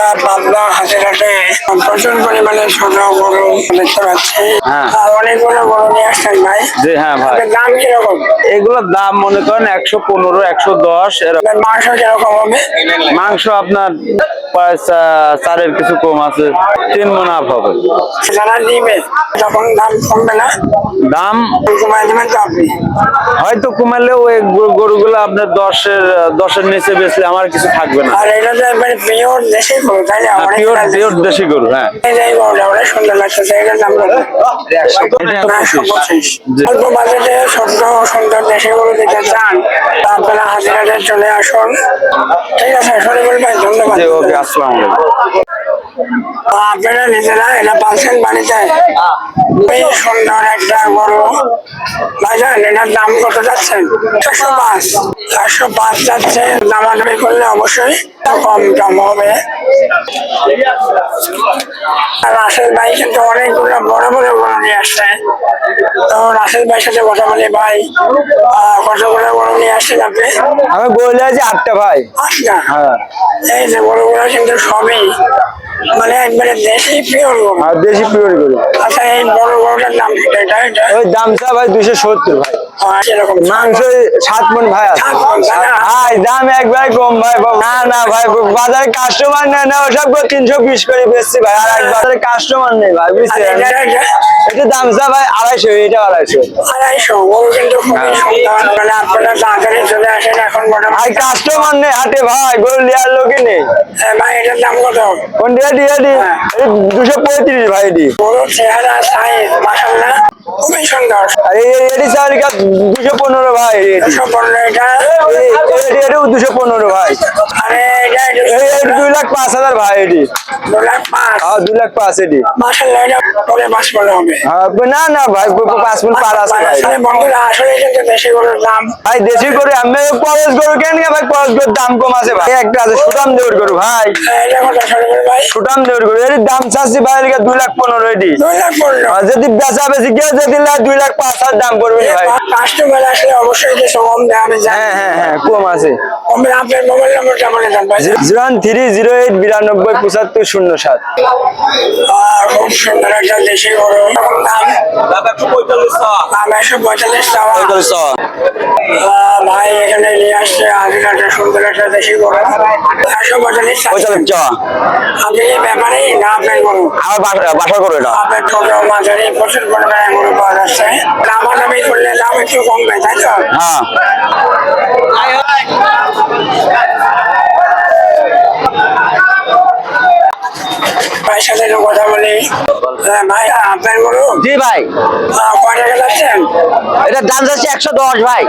আমরা পাবনা হাজিরাটে প্রচুর পরিমাণে ছোট গরু দেখতে পাচ্ছি। হ্যাঁ। অনেকগুলো গরু নিয়ে আসছেন ভাই। জি হ্যাঁ ভাই। দাম কীরকম? এগুলোর দাম মনে করেন একশো পনেরো একশো দশ এরকম। মাংস কীরকম হবে? মাংস আপনার প্রায় চা- চারের কিছু কম আছে তিন মন হবে। যারা দিবে তখন দাম কমবে না? দাম? হয়তো কমালে ওই গরু- গরুগুলো আপনার দশের দশের নিচে বেচলে আমার কিছু থাকবে না। আর এটা তো একবারে পিওর দেশি গরু তাই না অনেক পিওর পিওর দেশি গরু হ্যাঁ। এই গরুটা অনেক সুন্দর লাগতেছে এটার পঁচিশ। পঁচিশ। অল্প বাজেটে ছোট্ট সুন্দর দেশি গরু দিতে চান তা আপনারা হাজিরাতে চলে আসুন। ঠিক আছে শরীফুল ভাই ধন্যবাদ। ওকে আসসালামু আলাইকুম। আপনারা নিজেরা এটা পাচ্ছেন বাড়িতে এই সুন্দর একটা গরু। ভাইজান এটার দাম কত যাচ্ছেন একশো পাঁচ। একশো পাঁচ যাচ্ছে দামাদামি করলে অবশ্যই কম দাম হবে। রাসেল ভাই কিন্তু অনেকগুলো বড় বড় গরু নিয়ে আসছে। তো রাসেল ভাইয়ের সাথে কথা বলি ভাই। কতগুলো গরু নিয়ে আসছেন আপনি আমি বলে আছি আটটা ভাই। আচ্ছা হ্যাঁ। এই যে গরুগুলো কিন্তু সবই মানে একবারে দেশি পিওর গরু। আর দেশি পিওর গরু। আচ্ছা এই বড় গরুটার নাম কি? এটা এটা? ওই দামটা ভাই দুশো সত্তর ভাই। মাংস সাত মন ভাই দাম একবার কম ভাই না না ভাই বাজারে কাস্টমার নেই না ওসব তিনশো বিশ করে বেচছি ভাই আর বাজারে কাস্টমার নেই ভাই আর এটা এটা এটা দাম ভাই আড়াইশো এটা আড়াইশো। হ্যাঁ। ভাই কাস্টমার নেই হাটে ভাই গরু লোকে নেই। হ্যাঁ, ভাই এটার দাম কত? কোন দিয়া দিয়া দুশো পঁয়ত্রিশ ভাই গরুর চেহারা সাইজ মাসাল্লাহ খুবই সুন্দর। আর এই এই- এটি চার দুশো পনেরো ভাই। দুশো পনেরো এটা। এই- দুশো পনেরো ভাই। আরে এটা এটা এই এই দুই লাখ পাঁচ হাজার ভাই এটি। দু লাখ পাঁচ। হ্যাঁ দুই লাখ পাঁচ এটি। মাসাল্লাহ এটা পরে পাঁচ হবে। না না ভাই পাঁচ মিনিট পার আছে ভাই। আসলে বন্ধুরা দেশি গরুর দাম। ভাই দেশি আমি পরশ গরু কেন ভাই পরশ গরুর দাম কম আছে ভাই। একটা আছে সুটাম দেউর গরু ভাই। হ্যাঁ, এটা কত ভাই। সুটাম দেউর গরু এর দাম চাচ্ছি ভাই এর দুই লাখ পনেরো এটি। দুই লাখ পনেরো। আর যদি বেচা বেশি কেউ যদি নেয়, দুই লাখ পাঁচ হাজার দাম করবে ভাই। কাস্টমার আসলে অবশ্যই কিছু কম দেয় আমি হ্যাঁ হ্যাঁ হ্যাঁ কম আছে। আমি আপনার মোবাইল নম্বরটা দেন ভাই। Zero one three zero eight বিরানব্বই পঁচাত্তর শূন্য সাত। খুব সুন্দর একটা দেশি গরু। দাম? দাম একশো পঁয়তাল্লিশ টাকা। এখানে নিয়ে আসছে আগে সুন্দর একটা দেশি গরু। একশো পঁয়তাল্লিশ আপনি এই ব্যাপারে না আপনার গরু। আমার বাসা করো এটা। আপনার ছোট মাঝারি প্রচুর পরিমাণে গরু পাওয়া যাচ্ছে। দামা করলে দাম একটু কমবে তাই তো? হ্যাঁ। ভাইয়ের সাথে একটু কথা বলি। হ্যাঁ, ভাই আপনার গরু জি ভাই। কয় টাকা যাচ্ছেন এটার দাম যাচ্ছে একশো দশ ভাই।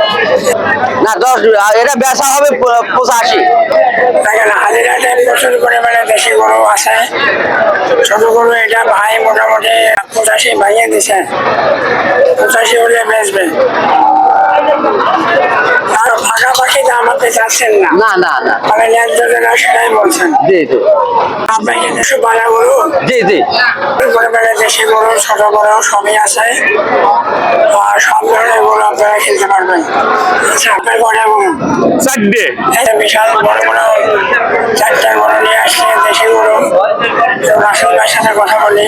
না দশ এটা বেচা হবে পঁচাশি। দেখেন হাজিরাতে প্রচুর পরিমাণে দেশি গরু আছে। ছোট গরু এটা ভাই মোটামুটি পঁচাশি ভাইয়ে দিছে। পঁচাশি হলে বেচবে আর পাশাপাশি দাম চাচ্ছেন না? না না না। মানে ন্যায্য যেটা সেটাই বলছেন। জি জি। আপনি কি কিছু বাড়া গরু জি জি। বড় দেশি গরু ছোট বড় সবই আছে। আর সব ধরনের গরু আপনারা খেলতে পারবেন। আচ্ছা আপনার কটা গরু চারটে একটা বিশাল বড় বড় চারটা গরু নিয়ে আসছে দেশি গরু সাথে কথা বলি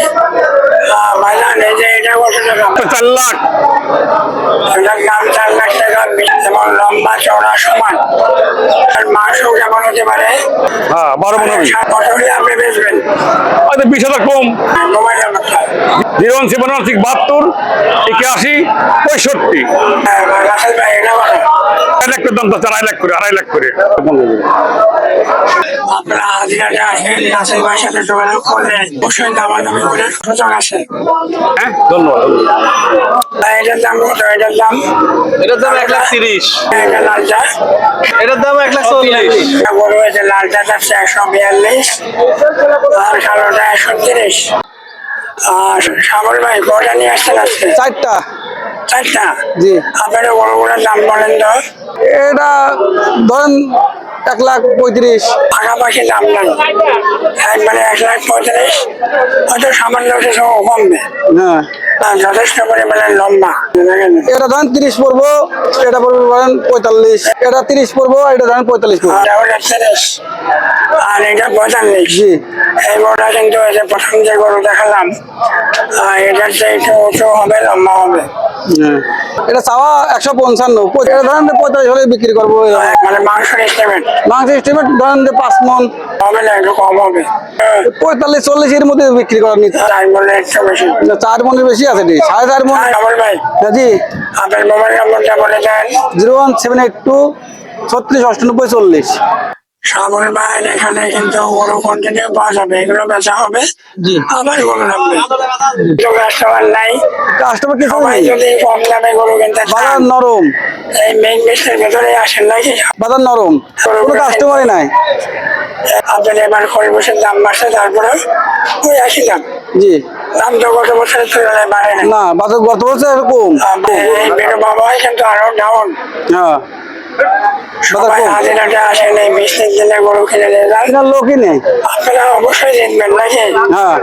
ভাইজান এই যে এটা কত টাকা চার লাখ। এটার দাম চার লাখ টাকা যেমন লম্বা চওড়া সমান আর মাংস কেমন হতে পারে হ্যাঁ বারো সাত হলে আপনি বেচবেন হয়তো বিশ হাজার কম। মোবাইল নাম্বারটা zero one seven one six বাহাত্তর একাশি পঁয়ষট্টি। হ্যাঁ, রাসেল ভাই এটা আড়াই লাখ করে দাম তো আড়াই লাখ করে আড়াই লাখ করে। আপনারা সাথে যোগাযোগ অবশ্যই সুযোগ হ্যাঁ ধন্যবাদ এটার দাম কত? এটার দাম? এটার দাম এক লাখ তিরিশ। এটা লালটা এটার দাম এক লাখ চল্লিশ। বড় হয়েছে লালটা যাচ্ছে একশো বিয়াল্লিশ। আর কালোটা একশো তিরিশ। আর সাগর ভাই কটা নিয়ে আসছেন আজকে? চারটা। চারটা জি। আপনারা বড় বড় দাম বলেন তো। এটা ধরেন এক লাখ পঁয়ত্রিশ। পাশাপাশি দাম নাই একবারে এক লাখ পঁয়ত্রিশ হয়তো সামান্য কিছু কমবে। হ্যাঁ যথেষ্ট পরিমাণে লম্বা। এটা ধরেন তিরিশ পড়ব এটা পড়ব ধরেন পঁয়তাল্লিশ। এটা তিরিশ পড়ব এটা ধরেন পঁয়তাল্লিশ তিরিশ আর এটা পঁয়তাল্লিশ। জি। এই গরুটা কিন্তু প্রথম যে গরু দেখালাম একটু উঁচু হবে লম্বা হবে। এটা চাওয়া একশো পঞ্চান্ন। এটা ধরেন পঁয়তাল্লিশ হলে বিক্রি করব মানে মাংসের এস্টিমেট মাংস এস্টিমেট ধরেন যে পাঁচ মন। হবে না একটু কম হবে। হ্যাঁ, পঁয়তাল্লিশ চল্লিশ এর মধ্যে বিক্রি করার নিতে চার মনের বেশি। আছে রে সাড়ে চার মন। হ্যাঁ, হ্যাঁ, জি। আপনার মোবাইল নম্বরটা বলে দেন। Zero one seven eight two ছত্রিশ অষ্টানব্বই চল্লিশ। শ্রাবণ ভাই এখানে কিন্তু গরু কন্টিনিউ পাওয়া যাবে এগুলো বেচা হবে। আবার গরু কাস্টমার নাই। কাস্টমার কিছু সবাই যদি কম দামে গরু কিনতে বাজার নরম। এই মেইন লিস্টের ভেতরে আসেন নাকি? বাজার নরম। কোনো কাস্টমারই নাই। আপনার এবার খরগোশের দাম বাড়ছে তারপরে ওই একই দাম? জি। দাম তো গত বছরের তুলনায় বাড়ে না গত বছর এরকম। এই বাবা কিন্তু আরও ডাউন হ্যাঁ। লোকই নেই। আপনারা অবশ্যই জিতবেন নাকি? হ্যাঁ।